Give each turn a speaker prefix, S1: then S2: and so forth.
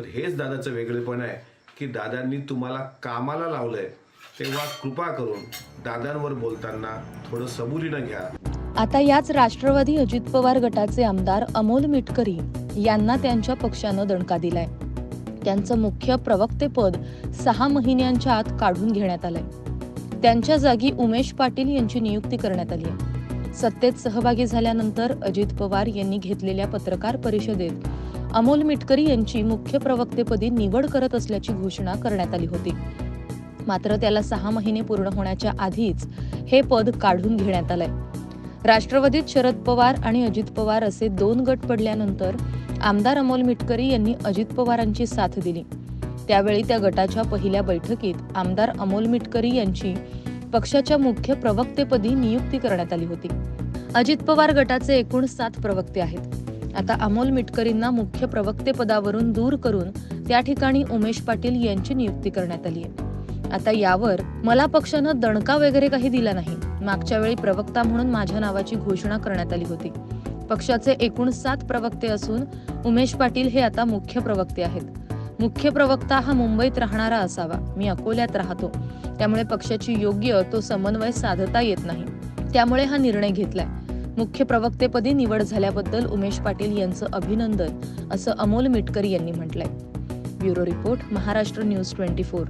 S1: तर हेच दादाचं वेगळेपण आहे की दादांनी तुम्हाला कामाला लावलंय तेव्हा कृपा करून दादांवर बोलताना थोडं सबुरीनं घ्या.
S2: आता याच राष्ट्रवादी अजित पवार गटाचे आमदार अमोल मिटकरी यांना त्यांच्या पक्षानं दणका दिलाय. त्यांचं मुख्य प्रवक्तेपद सहा महिन्यांच्या आत काढून घेण्यात आलंय. त्यांच्या जागी उमेश पाटील यांची नियुक्ती करण्यात आली आहे. सत्तेत सहभागी झाल्यानंतर अजित पवार यांनी घेतलेल्या पत्रकार परिषदेत अमोल मिटकरी यांची मुख्य प्रवक्तेपदी निवड करत असल्याची घोषणा करण्यात आली होती. मात्र त्याला सहा महिने पूर्ण होण्याच्या आधीच हे पद काढून घेण्यात आलंय. राष्ट्रवादीत शरद पवार आणि अजित पवार असे दोन गट पडल्यानंतर आमदार अमोल मिटकरी यांनी अजित पवारांची साथ दिली. त्यावेळी त्या गटाच्या पहिल्या बैठकीत आमदार अमोल मिटकरी यांची पक्षाच्या मुख्य प्रवक्तेपदी नियुक्ती करण्यात आली होती. अजित पवार गटाचे एकूण सात प्रवक्ते आहेत. आता अमोल मिटकरींना मुख्य प्रवक्तेपदावरून दूर करून त्या ठिकाणी उमेश पाटील यांची नियुक्ती करण्यात आली आहे. आता यावर मला पक्षानं दणका वगैरे काही दिला नाही. मागच्या वेळी प्रवक्ता म्हणून माझ्या नावाची घोषणा करण्यात आली होती. पक्षाचे एकूण सात प्रवक्ते असून उमेश पाटील हे आता मुख्य प्रवक्ते आहेत. मुख्य प्रवक्ता हा मुंबईत राहणारा असावा. मी अकोल्यात राहतो. त्यामुळे पक्षाची योग्य तो समन्वय साधता येत नाही. त्यामुळे हा निर्णय घेतलाय. मुख्य प्रवक्तेपदी निवड झाल्याबद्दल उमेश पाटील यांचं अभिनंदन असं अमोल मिटकरी यांनी म्हटलंय. Bureau report Maharashtra news twenty four.